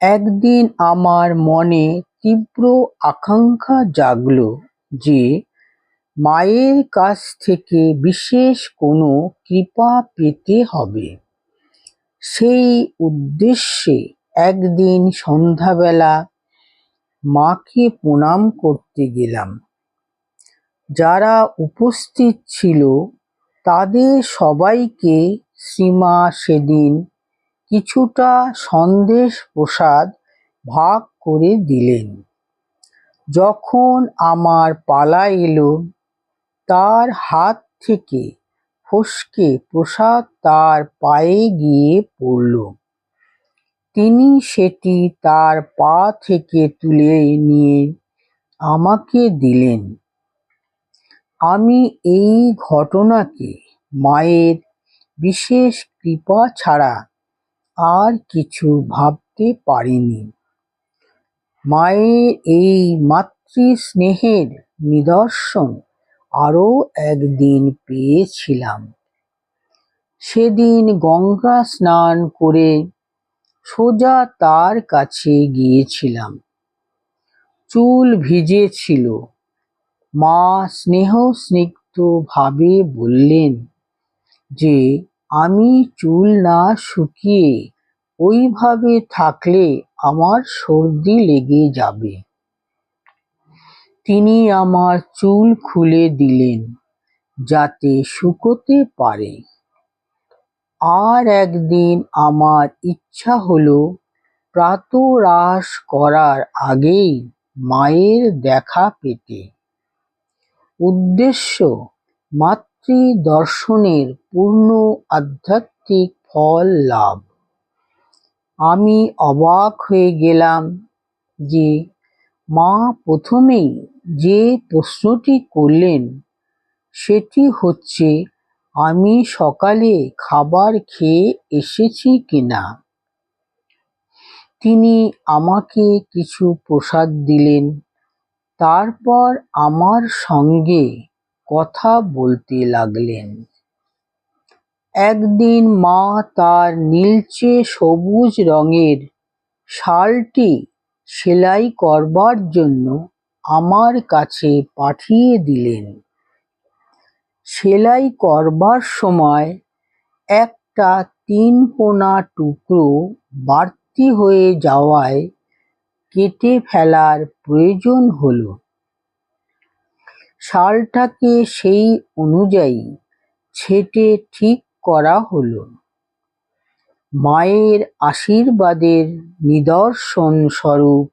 একদিন আমার মনে তীব্র আকাঙ্ক্ষা জাগল যে মায়ের কাছ থেকে বিশেষ কোনো কৃপা পেতে হবে। সেই উদ্দেশ্যে একদিন সন্ধ্যাবেলা মাকে প্রণাম করতে গেলাম। যারা উপস্থিত ছিল তাদের সবাইকে শ্রীমা সেদিন কিছুটা সন্দেশ প্রসাদ ভাগ করে দিলেন। যখন আমার পালা এলো, তার হাত থেকে ফসকে প্রসাদ তার পায়ে গিয়ে পড়ল। তিনি সেটি তার পা থেকে তুলে নিয়ে আমাকে দিলেন। আমি এই ঘটনাকে মায়ের বিশেষ কৃপা ছাড়া আর কিছু ভাবতে পারিনি। মায়ের এই মাতৃস্নেহের নিদর্শন আরও একদিন পেয়েছিলাম। সেদিন গঙ্গা স্নান করে সোজা তার কাছে গিয়েছিলাম। চুল ভিজে ছিল মা স্নেহ স্নিগ্ধ ভাবে বললেন যে আমি চুল না শুকিয়ে ওইভাবে থাকলে আমার সর্দি লেগে যাবে। তিনি আমার চুল খুলে দিলেন যাতে শুকোতে পারে। আর একদিন আমার ইচ্ছা হলো প্রাতরাশ করার আগেই মায়ের দেখা পেতে। উদ্দেশ্য মাতৃদর্শনের পূর্ণ আধ্যাত্মিক ফল লাভ। আমি অবাক হয়ে গেলাম যে মা প্রথমেই যে প্রশ্নটি করলেন, সেটি হচ্ছে, আমি সকালে খাবার খেয়ে এসেছি কিনা? তিনি আমাকে কিছু প্রসাদ দিলেন, তারপর আমার সঙ্গে কথা বলতে লাগলেন। একদিন মা তার নীলচে সবুজ রঙের শালটি সেলাই করবার জন্য আমার কাছে পাঠিয়ে দিলেন। সেলাই করবার সময় একটা তিন কোনা টুকরো বাড়তি হয়ে যাওয়ায় কেটে ফেলার প্রয়োজন হলো। শালটাকে সেই অনুযায়ী ছেটে ঠিক করা হলো। মায়ের আশীর্বাদের নিদর্শন স্বরূপ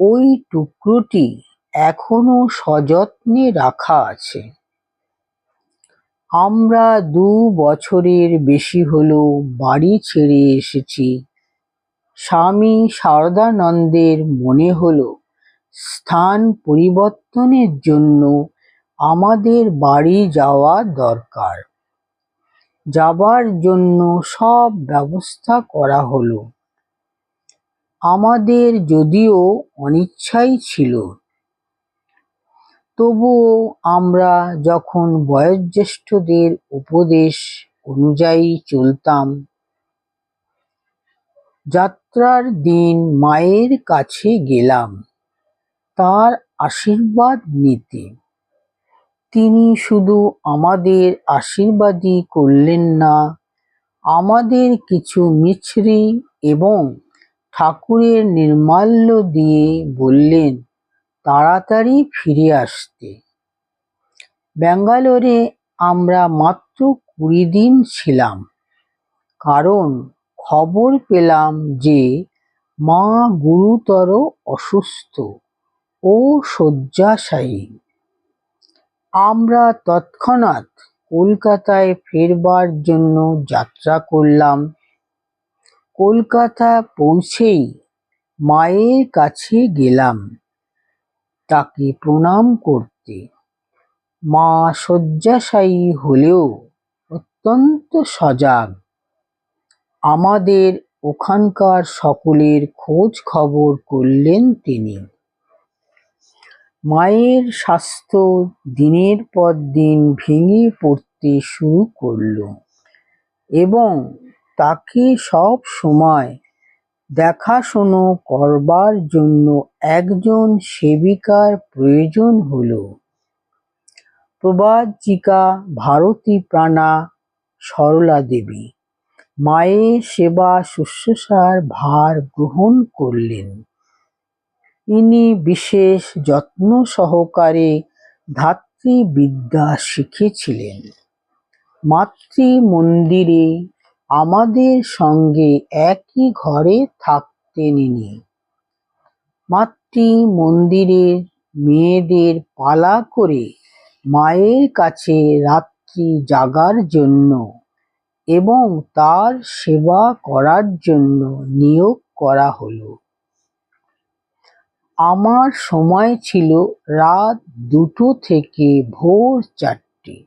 ওই টুকরোটি এখনও সযত্নে রাখা আছে। আমরা দু বছরের বেশি হলো বাড়ি ছেড়ে এসেছি। স্বামী শারদানন্দের মনে হলো স্থান পরিবর্তনের জন্য আমাদের বাড়ি যাওয়া দরকার। যাবার জন্য সব ব্যবস্থা করা হলো। আমাদের যদিও অনিচ্ছাই ছিল। তবুও আমরা যখন বয়োজ্যেষ্ঠদের উপদেশ অনুযায়ী চলতাম, যাত্রার দিন মায়ের কাছে গেলাম। তার আশীর্বাদ নিতে। তিনি শুধু আমাদের আশীর্বাদই করলেন না, আমাদের কিছু মিছরি এবং ঠাকুরের নির্মাল্য দিয়ে বললেন, তাড়াতাড়ি ফিরে আসতে। ব্যাঙ্গালোরে আমরা মাত্র কুড়ি দিন ছিলাম, কারণ খবর পেলাম যে মা গুরুতর অসুস্থ। ও শয্যাশায়ী। আমরা তৎক্ষণাৎ কলকাতায় ফেরবার জন্য যাত্রা করলাম। কলকাতা পৌঁছেই মায়ের কাছে গেলাম তাকে প্রণাম করতে। মা শয্যাশায়ী হলেও অত্যন্ত সজাগ। আমাদের ওখানকার সকলের খোঁজ খবর করলেন তিনি। মায়ের স্বাস্থ্য দিনের পর দিন ভেঙে পড়তে শুরু করল এবং তাকে সব সময় দেখাশোনা করবার জন্য একজন সেবিকার প্রয়োজন হল। প্রবাচিকা ভারতী প্রাণা সরলা দেবী মায়ের সেবা শুশ্রূষার ভার গ্রহণ করলেন। ইনি বিশেষ যত্ন সহকারে ধাত্রীবিদ্যা শিখেছিলেন মাতৃ মন্দিরে আমাদের সঙ্গে একই ঘরে থাকতেন ইনি। মাতৃ মন্দিরের মেয়েদের পালা করে মায়ের কাছে রাত্রি জাগার জন্য এবং তার সেবা করার জন্য নিয়োগ করা হলো। আমার সময় ছিল রাত দুটো থেকে ভোর চারটে।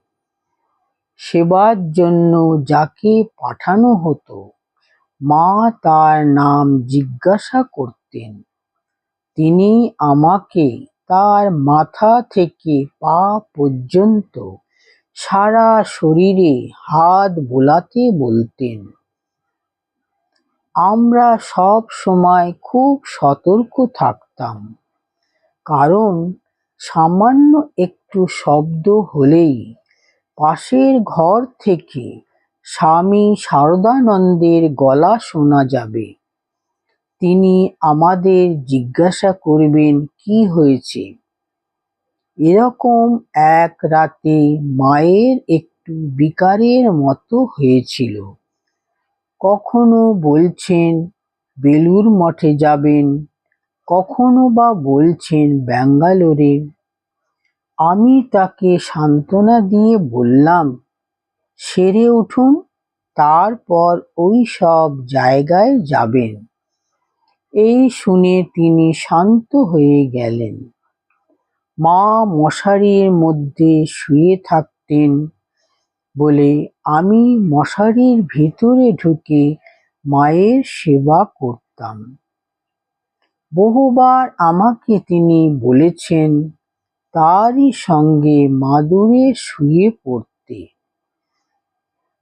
সেবার জন্য যাকে পাঠানো হতো, মা তার নাম জিজ্ঞাসা করতেন। তিনি আমাকে তার মাথা থেকে পা পর্যন্ত সারা শরীরে হাত বোলাতে বলতেন। আমরা সব সময় খুব সতর্ক থাকতাম কারণ সামান্য একটু শব্দ হলেই পাশের ঘর থেকে স্বামী শারদানন্দের গলা শোনা যাবে। তিনি আমাদের জিজ্ঞাসা করবেন, কি হয়েছে? এরকম এক রাতে মায়ের একটু বিকারের মতো হয়েছিল। কখনো বলছেন বেলুর মঠে যাবেন। কখনো বা বলছেন ব্যাঙ্গালোরে, আমি তাকে সান্ত্বনা দিয়ে বললাম, সেরে উঠুন, তারপর ওই সব জায়গায় যাবেন। এই শুনে তিনি শান্ত হয়ে গেলেন। মা মশারির মধ্যে শুয়ে থাকতেন বলে আমি মশারির ভিতরে ঢুকে মায়ের সেবা করতাম। বহুবার আমাকে তিনি বলেছেন, তারই সঙ্গে মাদুরে শুয়ে পড়তে।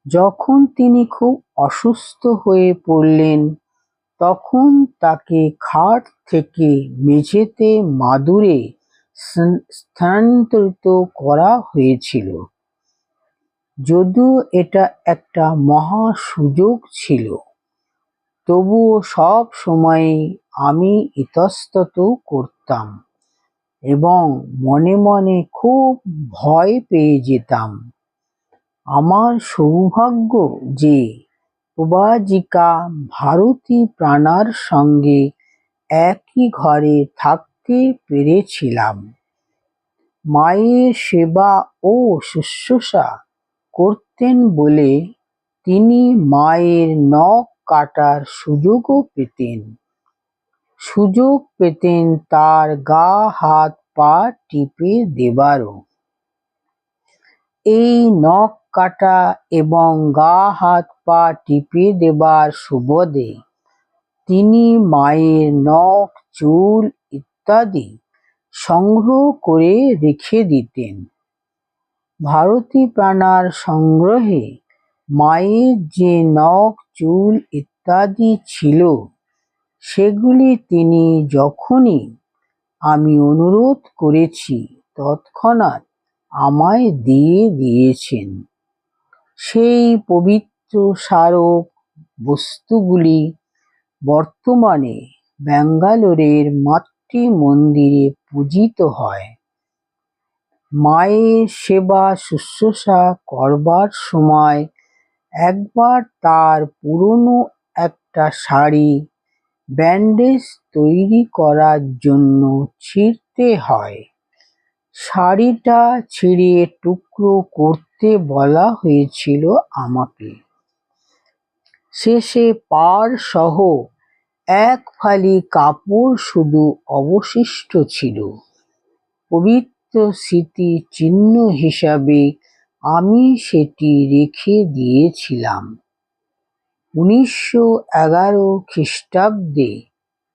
যখন তিনি খুব অসুস্থ হয়ে পড়লেন, তখন তাকে খাট থেকে মেঝেতে মাদুরে স্থানান্তরিত করা হয়েছিল। যদিও এটা একটা মহা সুযোগ ছিল, তবুও সব সময়ই আমি ইতস্তত করতাম এবং মনে মনে খুব ভয় পেয়ে যেতাম। আমার সৌভাগ্য যে প্রবাজিকা ভারতী প্রাণার সঙ্গে একই ঘরে থাকতে পেরেছিলাম। মায়ের সেবা ও শুশ্রূষা করতেন বলে তিনি মায়ের নখ কাটার সুযোগও পেতেন। সুযোগ পেতেন তার গা, হাত, পা টিপে দেবারও। এই নখ কাটা এবং গা, হাত, পা টিপে দেবার সুবাদে তিনি মায়ের নখ, চুল ইত্যাদি সংগ্রহ করে রেখে দিতেন। ভারতী প্রাণার সংগ্রহে মায়ের যে নখ, চুল ইত্যাদি ছিল সেগুলি তিনি যখনই আমি অনুরোধ করেছি তৎক্ষণাৎ আমায় দিয়ে দিয়েছেন। সেই পবিত্র স্মারক বস্তুগুলি বর্তমানে ব্যাঙ্গালোরের মাতৃ মন্দিরে পূজিত হয়। মায়ের সেবা শুশ্রূষা করবার সময় একবার তার পুরনো একটা শাড়ি ব্যান্ডেজ তৈরি করার জন্য ছিঁড়তে হয়। শাড়িটা ছিঁড়ে টুকরো করতে বলা হয়েছিল আমাকে। শেষে পাড় সহ এক ফালি কাপড় শুধু অবশিষ্ট ছিল। পবিত্র স্মৃতি চিহ্ন হিসাবে আমি সেটি রেখে দিয়েছিলাম। উনিশশো এগারো খ্রিস্টাব্দে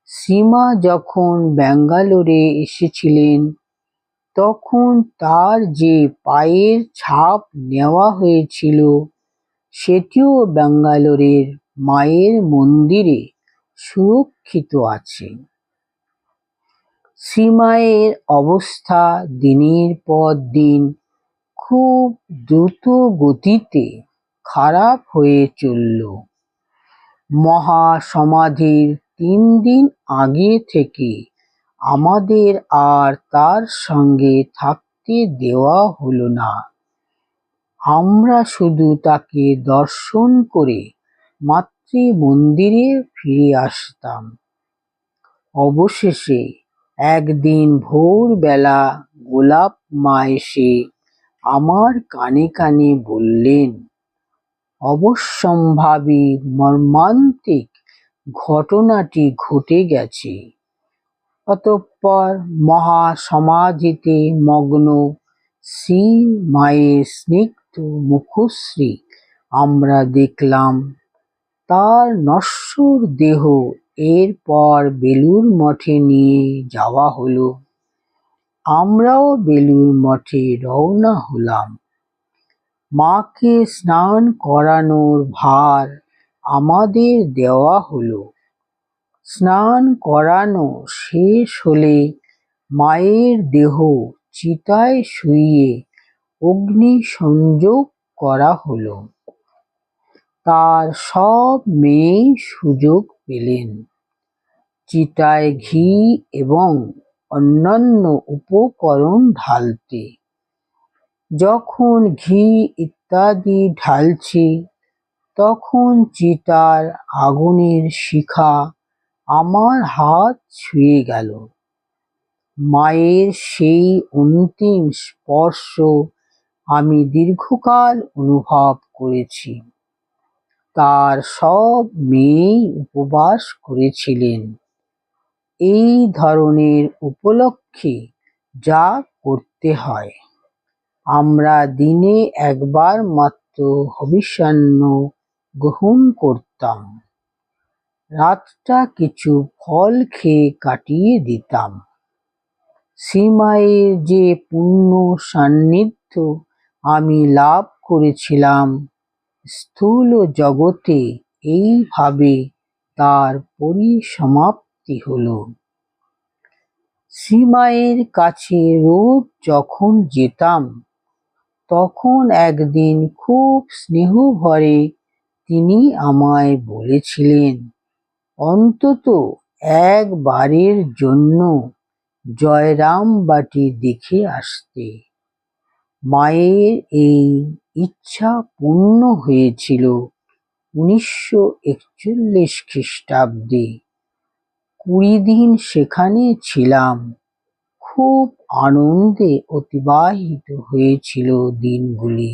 সীমা যখন ব্যাঙ্গালোরে এসেছিলেন, তখন তার যে পায়ের ছাপ নেওয়া হয়েছিল, সেটিও ব্যাঙ্গালোরের মায়ের মন্দিরে সুরক্ষিত আছে। শ্রীমায়ের অবস্থা দিনের পর দিন খুব দ্রুত গতিতে খারাপ হয়ে চলল। মহাসমাধির তিন দিন আগে থেকে আমাদের আর তার সঙ্গে থাকতে দেওয়া হলো না। আমরা শুধু তাকে দর্শন করে মাতৃ মন্দিরে ফিরে আসতাম। অবশেষে একদিন ভোরবেলা গোলাপ মা এসে আমার কানে কানে বললেন অবশ্যম্ভাবী মর্মান্তিক ঘটনাটি ঘটে গেছে। অতঃপর মহাসমাধিতে মগ্ন শ্রী মায়ের স্নিগ্ধ মুখশ্রী আমরা দেখলাম, তার নশ্বর দেহ এরপর বেলুর মঠে নিয়ে যাওয়া হলো। আমরাও বেলুর মঠে রওনা হলাম। মাকে স্নান করানোর ভার আমাদের দেওয়া হলো। স্নান করানো শেষ হলে মায়ের দেহ চিতায় শুইয়ে অগ্নি সংযোগ করা হলো। তার সব মেয়েই সুযোগ পেলেন। চিতায় ঘি এবং অন্যান্য উপকরণ ঢালতে। যখন ঘি ইত্যাদি ঢালছি, তখন চিতার আগুনের শিখা আমার হাত ছুঁয়ে গেল। মায়ের সেই অন্তিম স্পর্শ আমি দীর্ঘকাল অনুভব করেছি। তার সব মেয়েই উপবাস করেছিলেন। এই ধরনের উপলক্ষে যা করতে হয়। আমরা দিনে একবার মাত্র হবিষ্যান্ন গ্রহণ করতাম। রাতটা কিছু ফল খেয়ে কাটিয়ে দিতাম। শ্রীমায়ের যে পূর্ণ সান্নিধ্য আমি লাভ করেছিলাম, স্থূল জগতে এইভাবে তার পরিসমাপ্তি হলো। শ্রীমায়ের কাছে রোজ যখন যেতাম তখন একদিন খুব স্নেহভরে তিনি আমায় বলেছিলেন, অন্তত একবারের জন্য জয়রামবাটি দেখে আসতে। মায়ের এই ইচ্ছা পূর্ণ হয়েছিল উনিশশো একচল্লিশ খ্রিস্টাব্দে। কুড়ি দিন সেখানে ছিলাম। খুব আনন্দে অতিবাহিত হয়েছিল দিনগুলি।